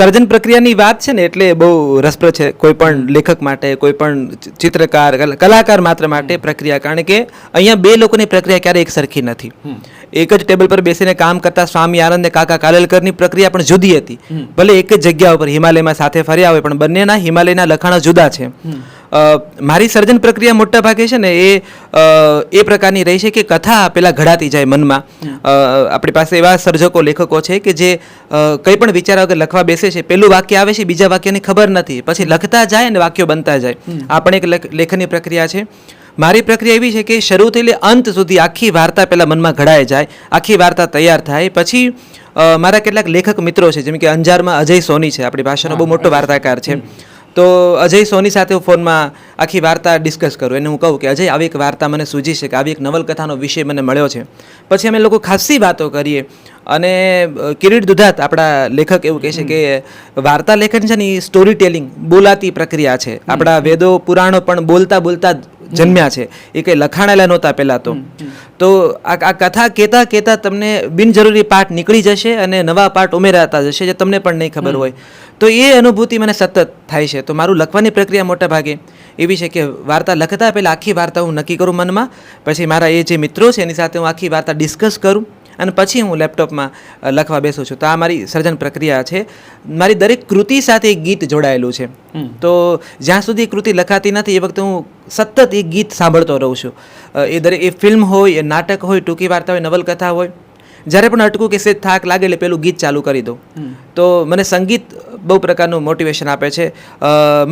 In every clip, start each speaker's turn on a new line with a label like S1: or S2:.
S1: સર્જન પ્રક્રિયાની વાત છે ને એટલે બહુ રસપ્રદ છે. કોઈ પણ લેખક માટે, કોઈ પણ ચિત્રકાર કલાકાર માત્ર માટે પ્રક્રિયા. કારણ કે અહીંયા બે લોકોની પ્રક્રિયા ક્યારેય એક સરખી નથી. એક જ ટેબલ પર બેસીને કામ કરતા સ્વામી આનંદ ને કાકા કાલેલકરની પ્રક્રિયા પણ જુદી હતી. ભલે એક જ જગ્યા ઉપર હિમાલયમાં સાથે ફર્યા હોય પણ બંનેના હિમાલયના લખાણો જુદા છે. મારી સર્જન પ્રક્રિયા મોટા ભાગે છે ને એ એ પ્રકારની રહી છે કે કથા પેલા ઘડાતી જાય મનમાં. આપણી પાસે એવા સર્જકો લેખકો છે કે જે કંઈ પણ વિચાર વગર લખવા બેસે છે પેલું વાક્ય આવે છે બીજા વાક્યની ખબર નથી. પછી લખતા જાય અને વાક્યો બનતા જાય. આ પણ એક લેખ- લેખનની પ્રક્રિયા છે. મારી પ્રક્રિયા એવી છે કે શરૂ થયેલી અંત સુધી આખી વાર્તા પહેલા મનમાં ઘડાઈ જાય આખી વાર્તા તૈયાર થાય. પછી મારા કેટલાક લેખક મિત્રો છે જેમ કે અંજારમાં અજય સોની છે આપણી ભાષાનો બહુ મોટો વાર્તાકાર છે. તો અજય સોની સાથે હું ફોનમાં આખી વાર્તા ડિસ્કસ કરું. એને હું કહું કે અજય આવી એક વાર્તા મને સૂજી છે કે આવી એક નવલકથાનો વિષય મને મળ્યો છે. પછી અમે લોકો ખાસી વાતો કરીએ. અને કિરીટ દુધાત આપણા લેખક એવું કહે છે કે વાર્તા લેખન છે ને એ સ્ટોરી ટેલિંગ બોલાતી પ્રક્રિયા છે. આપણા વેદો પુરાણો પણ બોલતા બોલતા જ જન્મ્યા છે. એ કંઈ લખાણેલા નહોતા પહેલાં તો. તો આ આ કથા કહેતા કહેતા તમને બિનજરૂરી પાઠ નીકળી જશે અને નવા પાઠ ઉમેરાતા જશે જે તમને પણ નહીં ખબર હોય. તો એ અનુભૂતિ મને સતત થાય છે. તો મારું લખવાની પ્રક્રિયા મોટા ભાગે એવી છે કે વાર્તા લખતા પહેલાં આખી વાર્તા હું નક્કી કરું મનમાં પછી મારા એ જે મિત્રો છે એની સાથે હું આખી વાર્તા ડિસ્કસ કરું અને પછી હું લેપટોપમાં લખવા બેસું છું. તો આ મારી સર્જન પ્રક્રિયા છે. મારી દરેક કૃતિ સાથે ગીત જોડાયેલું છે. તો જ્યાં સુધી કૃતિ લખાતી નથી એ વખતે હું સતત એ ગીત સાંભળતો રહું છું. એ દરેક એ ફિલ્મ હોય એ નાટક હોય ટૂંકી વાર્તા હોય નવલકથા હોય જ્યારે પણ અટકું કે સેજ થાક લાગે એટલે પેલું ગીત ચાલુ કરી દઉં. તો મને સંગીત બહુ પ્રકારનું મોટિવેશન આપે છે.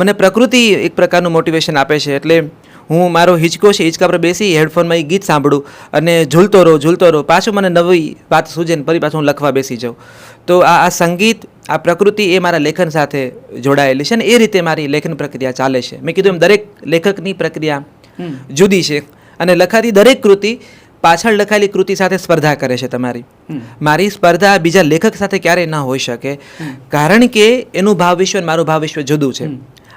S1: મને પ્રકૃતિ એક પ્રકારનું મોટિવેશન આપે છે. એટલે હું મારો હિંચકો છે હિંચકા પર બેસી હેડફોનમાં એ ગીત સાંભળું અને ઝૂલતો રહું ઝૂલતો રહું. પાછું મને નવી વાત સૂજે ને ફરી પાછું હું લખવા બેસી જાઉં. તો આ આ સંગીત આ પ્રકૃતિ એ મારા લેખન સાથે જોડાયેલી છે ને એ રીતે મારી લેખન પ્રક્રિયા ચાલે છે. મેં કીધું એમ દરેક લેખકની પ્રક્રિયા જુદી છે અને લખાતી દરેક કૃતિ પાછળ લખાયેલી કૃતિ સાથે સ્પર્ધા કરે છે તમારી. મારી સ્પર્ધા બીજા લેખક સાથે ક્યારેય ના હોઈ શકે. કારણ કે એનું ભાવ વિશ્વ અને મારું ભાવ વિશ્વ જુદું છે.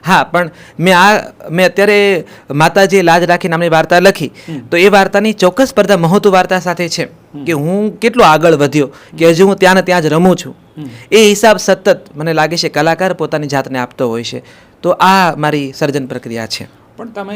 S1: હા પણ મેં આ મેં અત્યારે માતાજી લાજ રાખી નામની વાર્તા લખી. તો એ વાર્તાની ચોક્કસ સ્પર્ધા મહત્વ વાર્તા સાથે છે કે હું કેટલો આગળ વધ્યો કે હજુ હું ત્યાં ને ત્યાં જ રમું છું. એ હિસાબ સતત મને લાગે છે કલાકાર પોતાની જાતને આપતો હોય છે. તો આ મારી સર્જન પ્રક્રિયા છે.
S2: પણ તમે